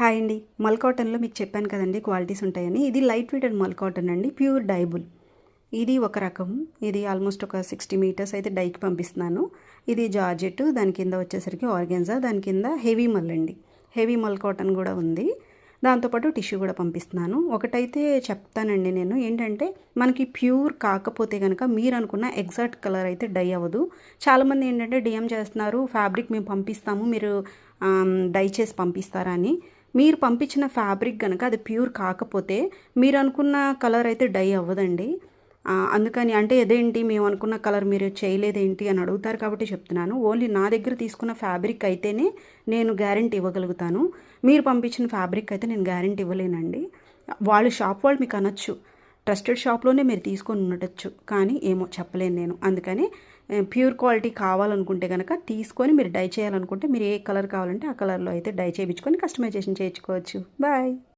Hi అండి. మల్ కాటన్లో మీకు చెప్పాను కదండి క్వాలిటీస్ ఉంటాయని. ఇది light weight and mul cotton అండి. Pure durable. ఇది ఒక రకం. ఇది ఆల్మోస్ట్ ఒక సిక్స్టీ మీటర్స్ అయితే డైకి పంపిస్తున్నాను. ఇది జార్జెట్. దాని కింద వచ్చేసరికి ఆర్గెన్జా. దాని కింద హెవీ మల్ అండి. హెవీ మల్ కాటన్ కూడా ఉంది. దాంతోపాటు టిష్యూ కూడా పంపిస్తున్నాను. ఒకటైతే చెప్తానండి నేను. ఏంటంటే మనకి ప్యూర్ కాకపోతే కనుక మీరు అనుకున్న ఎగ్జాక్ట్ కలర్ అయితే డై అవ్వదు. చాలామంది ఏంటంటే డిఎం చేస్తున్నారు ఫ్యాబ్రిక్ మేము పంపిస్తాము మీరు డై చేసి పంపిస్తారా అని. మీరు పంపించిన ఫ్యాబ్రిక్ కనుక అది ప్యూర్ కాకపోతే మీరు అనుకున్న కలర్ అయితే డై అవ్వదండి. అందుకని అంటే అదేంటి మేము అనుకున్న కలర్ మీరు చేయలేదేంటి అని అడుగుతారు కాబట్టి చెప్తున్నాను. ఓన్లీ నా దగ్గర తీసుకున్న ఫ్యాబ్రిక్ అయితేనే నేను గ్యారెంటీ ఇవ్వగలుగుతాను. మీరు పంపించిన ఫ్యాబ్రిక్ అయితే నేను గ్యారెంటీ ఇవ్వలేనండి. వాళ్ళు షాప్ వాళ్ళు మీకు అనొచ్చు. ట్రస్టెడ్ షాప్లోనే మీరు తీసుకొని ఉండొచ్చు. కానీ ఏమో చెప్పలేను నేను. అందుకని ప్యూర్ క్వాలిటీ కావాలనుకుంటే కనుక తీసుకొని మీరు డై చేయాలనుకుంటే మీరు ఏ కలర్ కావాలంటే ఆ కలర్లో అయితే డై చేయించుకొని కస్టమైజేషన్ చేయించుకోవచ్చు. బాయ్!